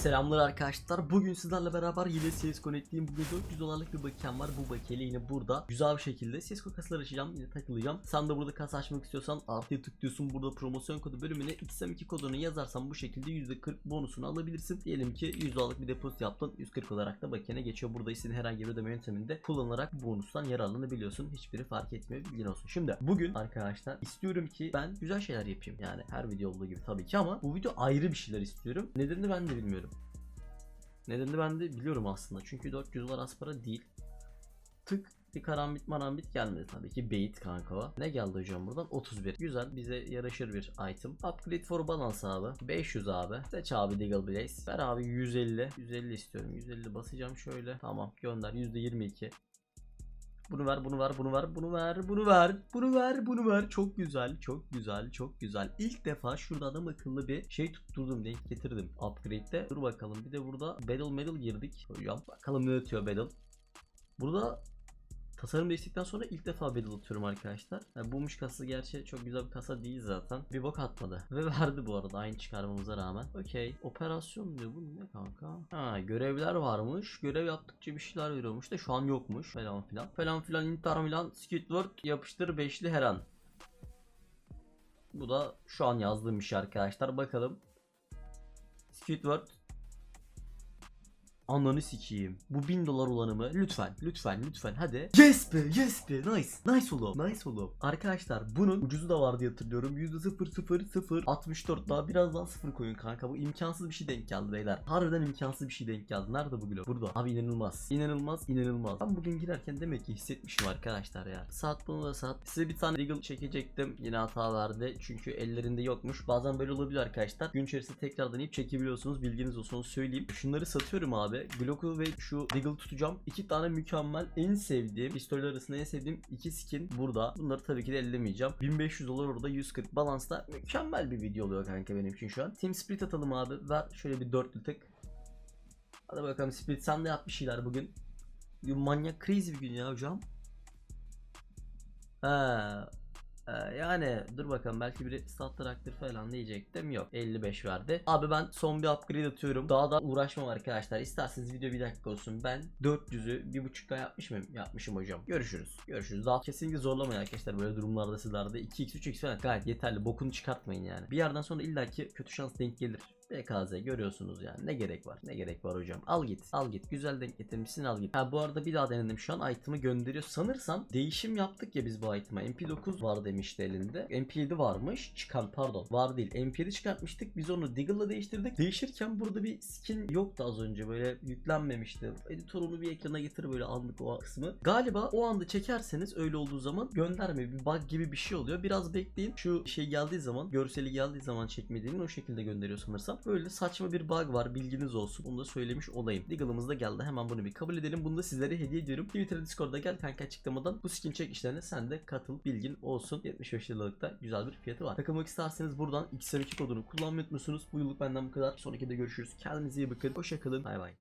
Selamlar arkadaşlar. Bugün sizlerle beraber yine CS Connect'teyim. Bugün 400 dolarlık bir bakiyem var. Bu bakiyeyle yine burada güzel bir şekilde CSGO kasalar açacağım. Yine takılacağım. Sen de burada kasa açmak istiyorsan artıya tıklıyorsun. Burada promosyon kodu bölümüne XM2 kodunu yazarsan bu şekilde %40 bonusunu alabilirsin. Diyelim ki 100 dolarlık bir depozit yaptın. 140 olarak da bakiyene geçiyor. Burada istediğin herhangi bir ödeme yönteminde kullanarak bonustan yararlanabiliyorsun. Hiçbiri fark etmiyor. Bilgin olsun. Şimdi bugün arkadaşlar istiyorum ki ben güzel şeyler yapayım. Yani her video olduğu gibi tabii ki ama bu video ayrı bir şeyler istiyorum. Nedenini ben de bilmiyorum. Nedenini ben de biliyorum aslında. Çünkü 400 dolar az para değil. Tık bir karambit marambit gelmedi tabii ki bait kanka o. Ne geldi hocam buradan? 31. Güzel bize yaraşır bir item. Upgrade for balance abi. 500 abi. Seç abi Deagle Blaze. Ver abi 150. 150 istiyorum. 150 basacağım şöyle. Tamam gönder. %22. Bunu ver, bunu ver, bunu ver, bunu ver, bunu ver, bunu ver, bunu ver. Çok güzel, çok güzel, çok güzel. İlk defa şurada adam akıllı bir şey tutturdum, denk getirdim. Upgrade'de. Dur bakalım. Bir de burada Battle Medal girdik. Hocam bakalım ne atıyor Battle. Burada tasarım değiştikten sonra ilk defa Battle atıyorum arkadaşlar. Yani bulmuş kasa gerçi çok güzel bir kasa değil zaten. Bir bok atmadı. Ve verdi bu arada aynı çıkarmamıza rağmen. Okey. Operasyon diyor. Bu ne kanka? Ha görevler varmış. Görev yaptıkça bir şeyler veriyormuş da şu an yokmuş. Falan filan. Falan filan Inter Milan Squidward yapıştır beşli her an. Bu da şu an yazdığım bir şey arkadaşlar. Bakalım. Squidward Ananı sikeyim. Bu 1000 dolar olanı mı? Lütfen, lütfen, lütfen hadi. Yes be, yes be. Nice. Nice oğlum. Nice oğlum. Arkadaşlar bunun ucuzu da var diye hatırlıyorum. %00064 daha birazdan sıfır koyun kanka. Bu imkansız bir şey denk geldi beyler. Harbiden imkansız bir şey denk geldi. Nerede bu blok? Burada. Abi inanılmaz. İnanılmaz, inanılmaz. Ben bugün girerken demek ki hissetmişim arkadaşlar ya. Saat bunu da saat. Size bir tane Deagle çekecektim. Yine hata verdi. Çünkü ellerinde yokmuş. Bazen böyle olabiliyor arkadaşlar. Gün içerisinde tekrardan ip çekebiliyorsunuz. Bilginiz olsun söyleyeyim. Şunları satıyorum abi. Glock'u ve şu Deagle tutacağım. İki tane mükemmel en sevdiğim pistoller arasında en sevdiğim iki skin burada. Bunları tabii ki de ellemeyeceğim. 1500 dolar orada 140 balansta mükemmel bir video oluyor kanka benim için şu an. Team Split atalım abi. Ver şöyle bir dörtlü tık. Hadi bakalım Split sen de yap bir şeyler. Bugün manyak crazy bir gün ya hocam. Ha, ee, yani dur bakalım belki biri stat traktör falan diyecektim. Yok 55 verdi. Abi ben son bir upgrade atıyorum. Daha da uğraşmam arkadaşlar. İsterseniz video bir dakika olsun. Ben 400'ü bir buçukta yapmış mıyım? Yapmışım hocam. Görüşürüz. Görüşürüz. Daha kesinlikle zorlamayın arkadaşlar. Böyle durumlarda sizlerde 2x 3x falan gayet yeterli. Bokunu çıkartmayın yani. Bir yerden sonra illaki kötü şans denk gelir BKZ görüyorsunuz yani. Ne gerek var? Ne gerek var hocam? Al git. Al git. Güzel denk getirmişsin al git. Ha bu arada bir daha denedim. Şu an item'ı gönderiyor. Sanırsam değişim yaptık ya biz bu item'a. MP9 var demişti elinde. MP7 varmış. Çıkan pardon var değil. MP7 çıkartmıştık. Biz onu Deagle'la değiştirdik. Değişirken burada bir skin yoktu az önce. Böyle yüklenmemişti. Editörünü bir ekrana getir böyle anlık o kısmı. Galiba o anda çekerseniz öyle olduğu zaman gönderme bir bug gibi bir şey oluyor. Biraz bekleyin. Şu şey geldiği zaman görseli geldiği zaman çekmediğini o şekilde gönderiyor sanırsam Böyle saçma bir bug var bilginiz olsun. Onu da söylemiş olayım. Deagle'ımız da geldi. Hemen bunu bir kabul edelim. Bunu da sizlere hediye ediyorum. Twitter Discord'da gel kanka açıklamadan bu skin çek işlerine sen de katıl. Bilgin olsun. 75 liralık da güzel bir fiyatı var. Takılmak isterseniz buradan XM2 kodunu kullanmayı unutmuyorsunuz. Bu yıllık benden bu kadar. Sonraki de görüşürüz. Kendinize iyi bakın. Hoşçakalın. Bay bay.